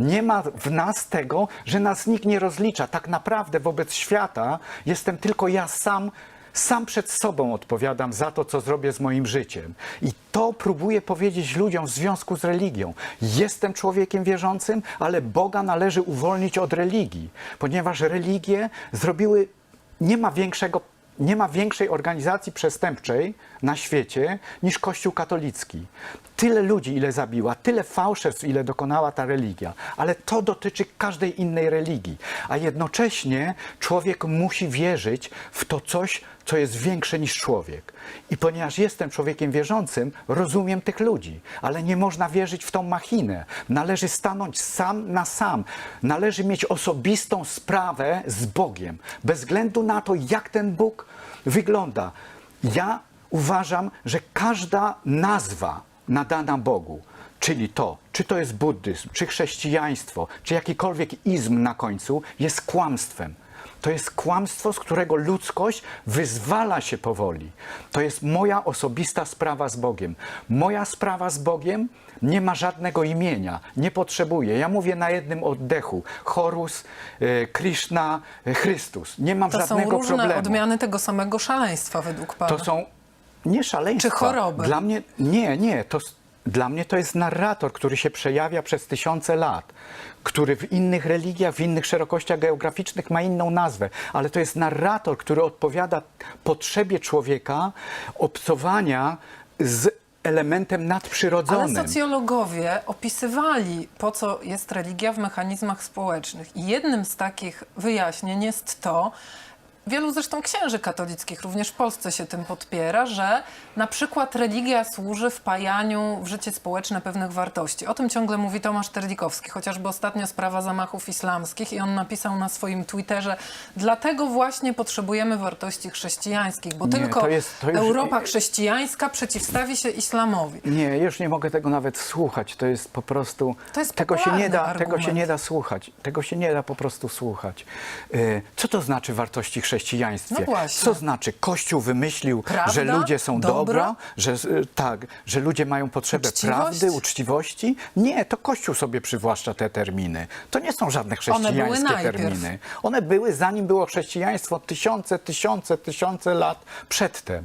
Nie ma w nas tego, że nas nikt nie rozlicza. Tak naprawdę wobec świata jestem tylko ja sam. Sam przed sobą odpowiadam za to, co zrobię z moim życiem. I to próbuję powiedzieć ludziom w związku z religią. Jestem człowiekiem wierzącym, ale Boga należy uwolnić od religii, ponieważ religie zrobiły, nie ma większego nie ma większej organizacji przestępczej na świecie niż Kościół katolicki. Tyle ludzi, ile zabiła, tyle fałszerstw, ile dokonała ta religia, ale to dotyczy każdej innej religii. A jednocześnie człowiek musi wierzyć w to coś, co jest większe niż człowiek. I ponieważ jestem człowiekiem wierzącym, rozumiem tych ludzi, ale nie można wierzyć w tą machinę. Należy stanąć sam na sam. Należy mieć osobistą sprawę z Bogiem, bez względu na to, jak ten Bóg wygląda. Ja uważam, że każda nazwa nadana Bogu, czyli to, czy to jest buddyzm, czy chrześcijaństwo, czy jakikolwiek izm na końcu, jest kłamstwem. To jest kłamstwo, z którego ludzkość wyzwala się powoli. To jest moja osobista sprawa z Bogiem. Moja sprawa z Bogiem nie ma żadnego imienia, nie potrzebuje. Ja mówię na jednym oddechu. Horus, e, Krishna, e, Chrystus. Nie mam To są żadnego różne problemu. odmiany tego samego szaleństwa według Pana. To są nie szaleństwa. Czy choroby? Dla mnie nie, nie. To, dla mnie to jest narrator, który się przejawia przez tysiące lat, który w innych religiach, w innych szerokościach geograficznych ma inną nazwę, ale to jest narrator, który odpowiada potrzebie człowieka obcowania z elementem Ale nadprzyrodzonym. socjologowie opisywali, po co jest religia w mechanizmach społecznych. I jednym z takich wyjaśnień jest to, wielu zresztą księży katolickich, również w Polsce się tym podpiera, że na przykład religia służy wpajaniu w życie społeczne pewnych wartości. O tym ciągle mówi Tomasz Terlikowski, chociażby ostatnio sprawa zamachów islamskich i on napisał na swoim Twitterze, dlatego właśnie potrzebujemy wartości chrześcijańskich, bo Nie, tylko to jest- to już- Europa chrześcijańska przeciwstawi się islamowi. Nie, już nie mogę tego nawet słuchać. To jest po prostu. Jest tego się nie da, popularny tego się argument. nie da słuchać. Tego się nie da po prostu słuchać. E, Co to znaczy wartości w chrześcijaństwie? No właśnie. Co znaczy Kościół wymyślił, Prawda? że ludzie są Dobro? dobra, że e, tak, że ludzie mają potrzebę Uczciwość? prawdy, uczciwości? Nie, to Kościół sobie przywłaszcza te terminy. To nie są żadne chrześcijańskie najpierw. terminy. One były zanim było chrześcijaństwo tysiące, tysiące, tysiące lat przedtem.